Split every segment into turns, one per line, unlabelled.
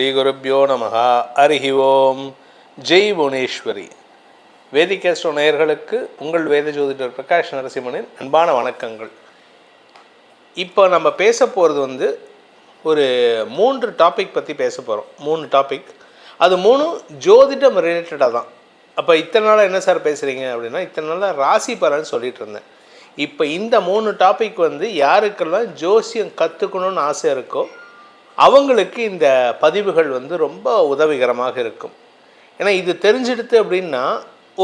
ஸ்ரீகுருப்போ நம அருகி ஓம். ஜெய் புவனேஸ்வரி. வேதிகேஸ்வர நேயர்களுக்கு உங்கள் வேத ஜோதிடர் பிரகாஷ் நரசிம்மனின் அன்பான வணக்கங்கள். இப்போ நம்ம பேச போகிறது வந்து ஒரு மூன்று டாபிக் பற்றி பேச போகிறோம் மூணு டாபிக் அது மூணும் ஜோதிடம் ரிலேட்டடாக தான். அப்போ இத்தனை நாளாக என்ன சார் பேசுகிறீங்க அப்படின்னா இத்தனை நாளாக ராசி பலன் சொல்லிட்டு இருந்தேன். இப்போ இந்த மூணு டாபிக் வந்து யாருக்கெல்லாம் ஜோசியம் கற்றுக்கணும்னு ஆசை இருக்கோ அவங்களுக்கு இந்த பதிவுகள் வந்து ரொம்ப உதவிகரமாக இருக்கும். ஏன்னா இது தெரிஞ்சிடுது அப்படின்னா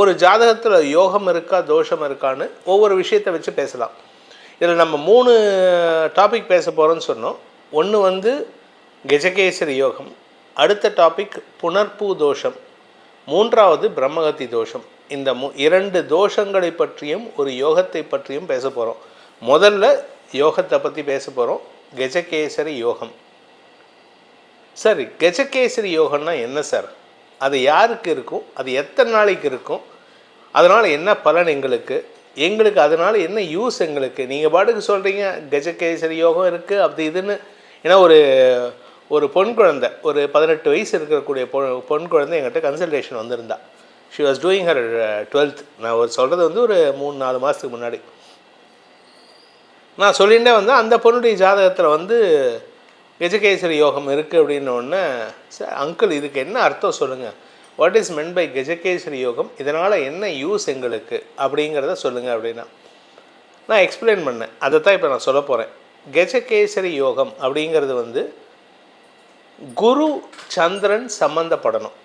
ஒரு ஜாதகத்தில் யோகம் இருக்கா தோஷம் இருக்கான்னு ஒவ்வொரு விஷயத்தை வச்சு பேசலாம். இதில் நம்ம மூணு டாபிக் பேச போகிறோம்னு சொன்னோம். ஒன்று வந்து கெஜகேசரி யோகம் அடுத்த டாபிக் புனர்பூ தோஷம் மூன்றாவது பிரம்மகத்தி தோஷம். இந்த மு இரண்டு தோஷங்களை பற்றியும் ஒரு யோகத்தை பற்றியும் பேச போகிறோம் முதல்ல யோகத்தை பற்றி பேச போகிறோம் கெஜகேசரி யோகம். சரி கஜகேசரி யோகம்னா என்ன சார்? அது யாருக்கு இருக்கும்? அது எத்தனை நாளைக்கு இருக்கும்? அதனால் என்ன பலன் எங்களுக்கு? எங்களுக்கு அதனால் என்ன யூஸ் எங்களுக்கு? நீங்கள் பாட்டுக்கு சொல்கிறீங்க கஜகேசரி யோகம் இருக்குது அப்படி இதுன்னு. ஏன்னா ஒரு ஒரு பொன் குழந்தை ஒரு பதினெட்டு வயசு இருக்கக்கூடிய பொ பொன் குழந்தை எங்கிட்ட கன்சல்டேஷன் வந்திருந்தா. She was doing her twelfth நான் ஒரு சொல்கிறது வந்து ஒரு மூணு நாலு மாதத்துக்கு முன்னாடி. நான் சொல்லிகிட்டே வந்து அந்த பொண்ணுடைய ஜாதகத்தில் வந்து கஜகேசரி யோகம் இருக்குது அப்படின்னோடனே சார் அங்கிள் இதுக்கு என்ன அர்த்தம் சொல்லுங்கள் what is meant by Gajakesari யோகம்? இதனால் என்ன யூஸ் எங்களுக்கு? அப்படிங்கிறத சொல்லுங்கள் அப்படின்னா. நான் எக்ஸ்பிளைன் பண்ணேன். அதை தான் இப்போ நான் சொல்ல போகிறேன் கஜகேசரி யோகம் அப்படிங்கிறது வந்து குரு சந்திரன் சம்மந்தப்படணும்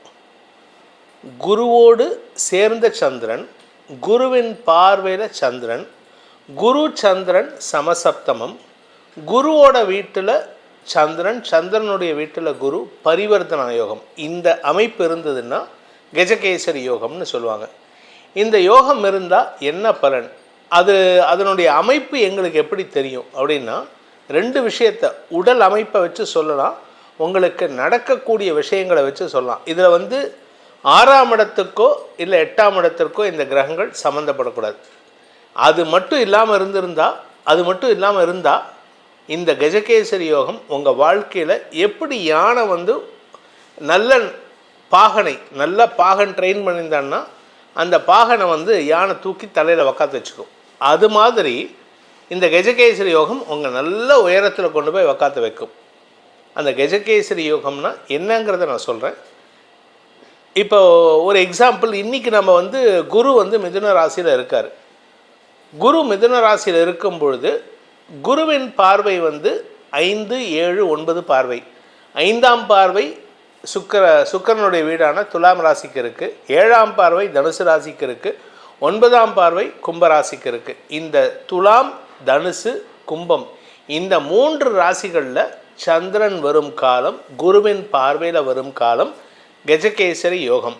குருவோடு சேர்ந்த சந்திரன் குருவின் பார்வையில் சந்திரன் குரு சந்திரன் சமசப்தமம் குருவோட வீட்டில் சந்திரன் சந்திரனுடைய வீட்டில் குரு பரிவர்த்தன யோகம். இந்த அமைப்பு இருந்ததுன்னா கஜகேசரி யோகம்னு சொல்லுவாங்க. இந்த யோகம் இருந்தால் என்ன பலன்? அது அதனுடைய அமைப்பு எங்களுக்கு எப்படி தெரியும்? அப்படின்னா ரெண்டு விஷயத்த உடல் அமைப்பை வச்சு சொல்லலாம் உங்களுக்கு நடக்கக்கூடிய விஷயங்களை வச்சு சொல்லலாம். இதில் வந்து ஆறாம் இடத்துக்கோ இல்லை எட்டாம் இடத்திற்கோ இந்த கிரகங்கள் சம்மந்தப்படக்கூடாது அது மட்டும் இல்லாமல் இருந்திருந்தால் அது மட்டும் இல்லாமல் இருந்தால் இந்த கஜகேசரி யோகம் உங்கள் வாழ்க்கையில் எப்படி யானை வந்து நல்ல பாகனை நல்ல பாகன் ட்ரெயின் பண்ணியிருந்தான்னா அந்த பாகனை வந்து யானை தூக்கி தலையில் உக்காத்து வச்சுக்கும். அது மாதிரி இந்த கஜகேசரி யோகம் உங்கள் நல்ல உயரத்தில் கொண்டு போய் உக்காத்து வைக்கும். அந்த கஜகேசரி யோகம்னா என்னங்கிறத நான் சொல்கிறேன் இப்போ ஒரு எக்ஸாம்பிள் இன்றைக்கி நம்ம வந்து குரு வந்து மிதுன ராசியில் இருக்கார். குரு மிதுன ராசியில் இருக்கும் பொழுது குருவின் பார்வை வந்து ஐந்து ஏழு ஒன்பது பார்வை. ஐந்தாம் பார்வை சுக்கர சுக்கரனுடைய வீடான துலாம் ராசிக்கு இருக்குது ஏழாம் பார்வை தனுசு ராசிக்கு இருக்குது ஒன்பதாம் பார்வை கும்பராசிக்கு இருக்குது இந்த துலாம் தனுசு கும்பம் இந்த மூன்று ராசிகளில் சந்திரன் வரும் காலம் குருவின் பார்வையில் வரும் காலம் கஜகேசரி யோகம்.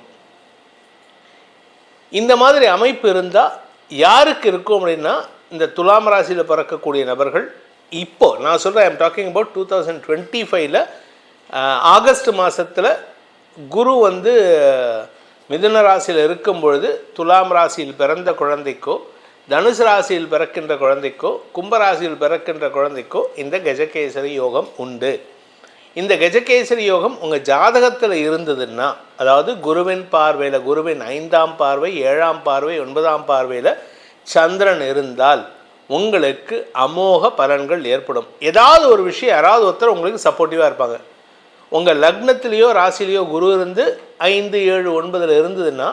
இந்த மாதிரி அமைப்பு இருந்தால் யாருக்கு இருக்கும் அப்படின்னா இந்த துலாம் ராசியில் பிறக்கக்கூடிய நபர்கள் இப்போ நான் சொல்கிறேன் I'm talking about two thousand twenty ஃபைவ்ல ஆகஸ்ட் மாதத்தில் குரு வந்து மிதுன ராசியில் இருக்கும் பொழுது துலாம் ராசியில் பிறந்த குழந்தைக்கோ தனுசு ராசியில் பிறக்கின்ற குழந்தைக்கோ கும்பராசியில் பிறக்கின்ற குழந்தைக்கோ இந்த கஜகேசரி யோகம் உண்டு. இந்த கஜகேசரி யோகம் உங்கள் ஜாதகத்தில் இருந்ததுன்னா அதாவது குருவின் பார்வையில் குருவின் ஐந்தாம் பார்வை ஏழாம் பார்வை ஒன்பதாம் பார்வையில் சந்திரன் இருந்தால் உங்களுக்கு அமோக பலன்கள் ஏற்படும். ஏதாவது ஒரு விஷயம் யாராவது ஒருத்தர் உங்களுக்கு சப்போர்ட்டிவாக இருப்பாங்க. உங்கள் லக்னத்திலேயோ ராசிலேயோ குரு இருந்து ஐந்து ஏழு ஒன்பதில் இருந்ததுன்னா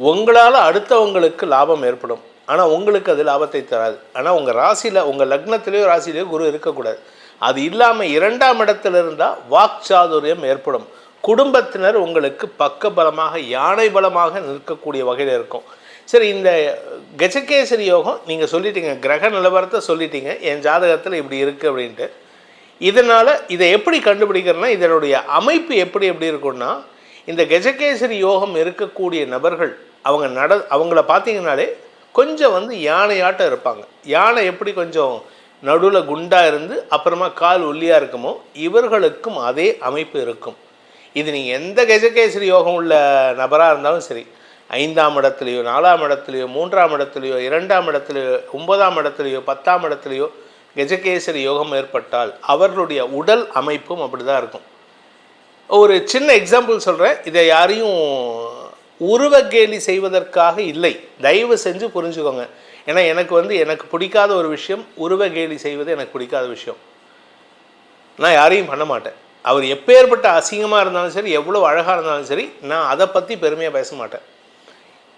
உங்களால் அடுத்தவங்களுக்கு லாபம் ஏற்படும். ஆனால் உங்களுக்கு அது லாபத்தை தராது. ஆனால் உங்கள் ராசியில் உங்கள் லக்னத்திலேயோ ராசிலேயோ குரு இருக்கக்கூடாது. அது இல்லாமல் இரண்டாம் இடத்துல இருந்தால் வாக்சாதுரியம் ஏற்படும். குடும்பத்தினர் உங்களுக்கு பக்க பலமாக யானை பலமாக நிற்கக்கூடிய வகையில் இருக்கும். சரி இந்த கஜகேசரி யோகம் நீங்கள் சொல்லிட்டீங்க கிரக நிலவரத்தை சொல்லிட்டீங்க என் ஜாதகத்தில் இப்படி இருக்குது அப்படின்ட்டு. இதனால் இதை எப்படி கண்டுபிடிக்கிறேன்னா இதனுடைய அமைப்பு எப்படி எப்படி இருக்கும்னா இந்த கஜகேசரி யோகம் இருக்கக்கூடிய நபர்கள் அவங்க நட அவங்கள பார்த்தீங்கன்னாலே கொஞ்சம் வந்து யானையாட்டம் இருப்பாங்க. யானை எப்படி கொஞ்சம் நடுவில் குண்டாக இருந்து அப்புறமா கால் ஒல்லியாக இருக்குமோ இவர்களுக்கும் அதே அமைப்பு இருக்கும். இது நீங்கள் எந்த கஜகேசரி யோகம் உள்ள நபராக இருந்தாலும் சரி ஐந்தாம் இடத்துலையோ நாலாம் இடத்துலையோ மூன்றாம் இடத்துலையோ இரண்டாம் இடத்துலையோ ஒன்பதாம் இடத்துலையோ பத்தாம் இடத்துலையோ கஜகேசரி யோகம் ஏற்பட்டால் அவர்களுடைய உடல் அமைப்பும் அப்படி தான் இருக்கும். ஒரு சின்ன எக்ஸாம்பிள் சொல்கிறேன் இதை யாரையும் உருவகேலி செய்வதற்காக இல்லை. தயவு செஞ்சு புரிஞ்சுக்கோங்க. ஏன்னா எனக்கு வந்து எனக்கு பிடிக்காத ஒரு விஷயம் உருவகேலி செய்வது எனக்கு பிடிக்காத விஷயம். நான் யாரையும் பண்ண மாட்டேன். அவர் எப்பேற்பட்ட அசிங்கமாக இருந்தாலும் சரி எவ்வளோ அழகாக இருந்தாலும் சரி நான் அதை பற்றி பெருமையாக பேச மாட்டேன்.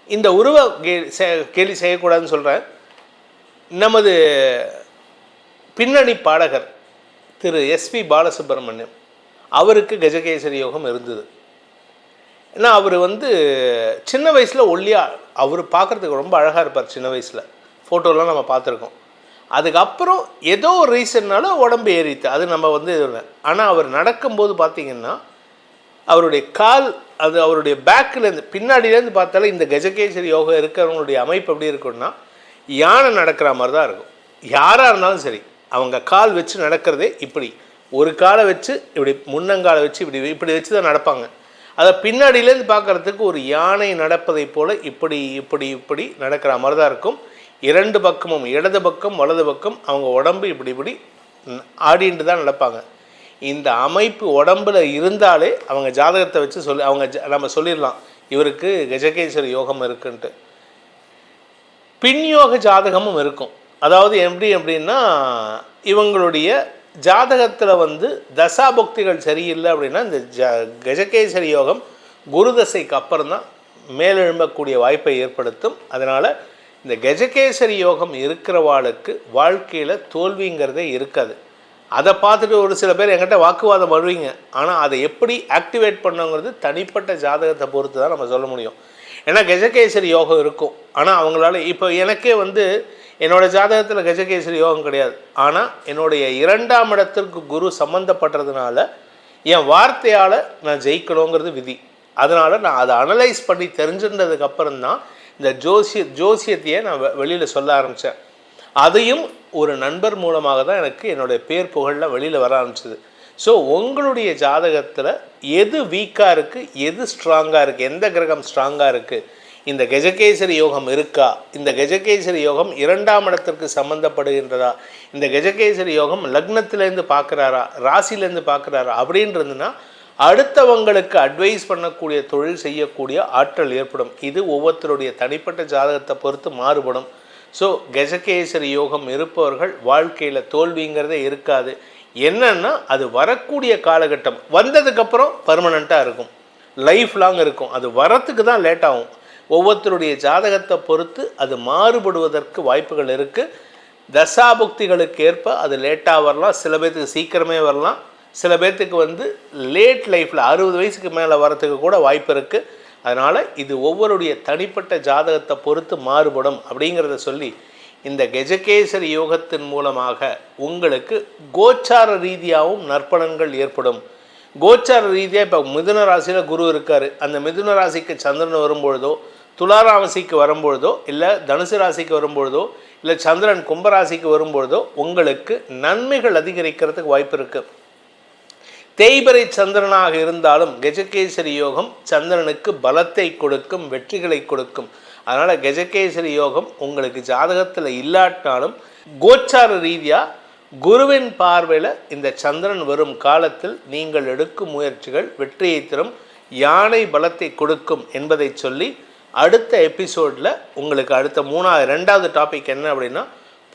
இந்த உருவ கே- கேலி செய்யக்கூடாதுன்னு சொல்கிறேன் நமது பின்னணி பாடகர் திரு எஸ்பி பாலசுப்ரமணியம் அவருக்கு கஜகேசரி யோகம் இருந்தது. ஏன்னா அவர் வந்து சின்ன வயசில் ஒல்லியாக அவர் பார்க்குறதுக்கு ரொம்ப அழகாக இருப்பார் சின்ன வயசில். ஃபோட்டோலாம் நம்ம பார்த்துருக்கோம் அதுக்கப்புறம் ஏதோ ஒரு ரீசன்னால உடம்பு ஏறித்து அது நம்ம வந்து இது இல்லை ஆனால் அவர் நடக்கும்போது பார்த்திங்கன்னா அவருடைய கால் அது அவருடைய பேக்கிலேருந்து பின்னாடியிலேருந்து பார்த்தாலே இந்த கஜகேசரி யோகா இருக்கிறவங்களுடைய அமைப்பு எப்படி இருக்கும்னா யானை நடக்கிற மாதிரி தான் இருக்கும். யாராக இருந்தாலும் சரி அவங்க கால் வச்சு நடக்கிறதே இப்படி. ஒரு காலை வச்சு இப்படி முன்னங்காலை வச்சு இப்படி இப்படி வச்சு தான் நடப்பாங்க. அதை பின்னாடியிலேருந்து பார்க்குறதுக்கு ஒரு யானை நடப்பதைப் போல் இப்படி இப்படி இப்படி நடக்கிற மாதிரி தான் இருக்கும். இரண்டு பக்கமும் இடது பக்கம் வலது பக்கம் அவங்க உடம்பு இப்படி இப்படி ஆடின்ட்டு தான் நடப்பாங்க. இந்த அமைப்பு உடம்புல இருந்தாலே அவங்க ஜாதகத்தை வச்சு சொல்லி அவங்க ஜ- நம்ம சொல்லிடலாம். இவருக்கு கஜகேஸ்வரி யோகம் இருக்குன்ட்டு. பின்யோக ஜாதகமும் இருக்கும். அதாவது எப்படி அப்படின்னா இவங்களுடைய ஜாதகத்தில் வந்து தசாபக்திகள் சரியில்லை அப்படின்னா இந்த ஜ கஜகேசரி யோகம் குருதசைக்கு அப்புறம் தான் மேலெழும்பக்கூடிய வாய்ப்பை ஏற்படுத்தும். அதனால் இந்த கஜகேசரி யோகம் இருக்கிறவாளுக்கு வாழ்க்கையில் தோல்விங்கிறதே இருக்காது. அதை பார்த்துட்டு ஒரு சில பேர் என்கிட்ட வாக்குவாதம் வருவீங்க. ஆனால் அதை எப்படி ஆக்டிவேட் பண்ணுங்கிறது தனிப்பட்ட ஜாதகத்தை பொறுத்து தான் நம்ம சொல்ல முடியும். ஏன்னா கஜகேசரி யோகம் இருக்கும். ஆனால் அவங்களால இப்போ எனக்கே வந்து என்னோடய ஜாதகத்தில் கஜகேசரி யோகம் கிடையாது. ஆனால் என்னுடைய இரண்டாம் இடத்திற்கு குரு சம்மந்தப்பட்டதுனால என் வார்த்தையால் நான் ஜெயிக்கணுங்கிறது விதி. அதனால் நான் அதை அனலைஸ் பண்ணி தெரிஞ்சிருந்ததுக்கப்புறம் தான் இந்த ஜோசிய ஜோசியத்தையே நான் வெளியில் சொல்ல ஆரம்பித்தேன் அதையும் ஒரு நண்பர் மூலமாக தான் எனக்கு என்னுடைய பேர் புகழில் வெளியில் வர ஆரம்பிச்சது. ஸோ உங்களுடைய ஜாதகத்தில் எது வீக்காக இருக்குது எது ஸ்ட்ராங்காக இருக்குது எந்த கிரகம் ஸ்ட்ராங்காக இருக்குது இந்த கஜகேசரி யோகம் இருக்கா இந்த கஜகேசரி யோகம் இரண்டாம் இடத்திற்கு சம்மந்தப்படுகின்றதா இந்த கஜகேசரி யோகம் லக்னத்திலேருந்து பார்க்குறாரா ராசிலேருந்து பார்க்குறாரா அப்படின்றதுன்னா அடுத்தவங்களுக்கு அட்வைஸ் பண்ணக்கூடிய தொழில் செய்யக்கூடிய ஆற்றல் ஏற்படும். இது ஒவ்வொருத்தருடைய தனிப்பட்ட ஜாதகத்தை பொறுத்து மாறுபடும். ஸோ கஜகேசரி யோகம் இருப்பவர்கள் வாழ்க்கையில் தோல்விங்கிறதே இருக்காது. என்னன்னா அது வரக்கூடிய காலகட்டம். வந்ததுக்கப்புறம் பர்மனண்ட்டாக இருக்கும். லைஃப் லாங் இருக்கும். அது வரத்துக்கு தான் லேட் ஆகும். ஒவ்வொருத்தருடைய ஜாதகத்தை பொறுத்து அது மாறுபடுவதற்கு வாய்ப்புகள் இருக்குது தசாபுக்திகளுக்கு ஏற்ப அது லேட்டாக வரலாம். சில பேர்த்துக்கு சீக்கிரமே வரலாம். சில பேர்த்துக்கு வந்து லேட் லைஃப்பில் அறுபது வயசுக்கு மேலே வரத்துக்கு கூட வாய்ப்பு இருக்குது அதனால் இது ஒவ்வொருடைய தனிப்பட்ட ஜாதகத்தை பொறுத்து மாறுபடும் அப்படிங்கிறத சொல்லி இந்த கெஜகேசரி யோகத்தின் மூலமாக உங்களுக்கு கோச்சார ரீதியாகவும் நற்பலன்கள் ஏற்படும். கோச்சார ரீதியாக இப்போ மிதுன ராசியில் குரு இருக்கார். அந்த மிதுன ராசிக்கு சந்திரன் வரும்பொழுதோ துலா ராசிக்கு வரும்பொழுதோ இல்லை தனுசு ராசிக்கு வரும்பொழுதோ இல்லை சந்திரன் கும்பராசிக்கு வரும்பொழுதோ உங்களுக்கு நன்மைகள் அதிகரிக்கிறதுக்கு வாய்ப்பு இருக்குது தேய்பரை சந்திரனாக இருந்தாலும் கஜகேசரி யோகம் சந்திரனுக்கு பலத்தை கொடுக்கும் வெற்றிகளை கொடுக்கும். அதனால் கஜகேசரி யோகம் உங்களுக்கு ஜாதகத்தில் இல்லாட்டாலும் கோச்சார ரீதியாக குருவின் பார்வையில் இந்த சந்திரன் வரும் காலத்தில் நீங்கள் எடுக்கும் முயற்சிகள் வெற்றியை தரும் யானை பலத்தை கொடுக்கும் என்பதை சொல்லி அடுத்த எபிசோடில் உங்களுக்கு அடுத்த மூணாவது ரெண்டாவது டாபிக் என்ன அப்படின்னா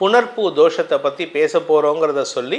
புனர்பூ தோஷத்தை பற்றி பேச போகிறோங்கிறத சொல்லி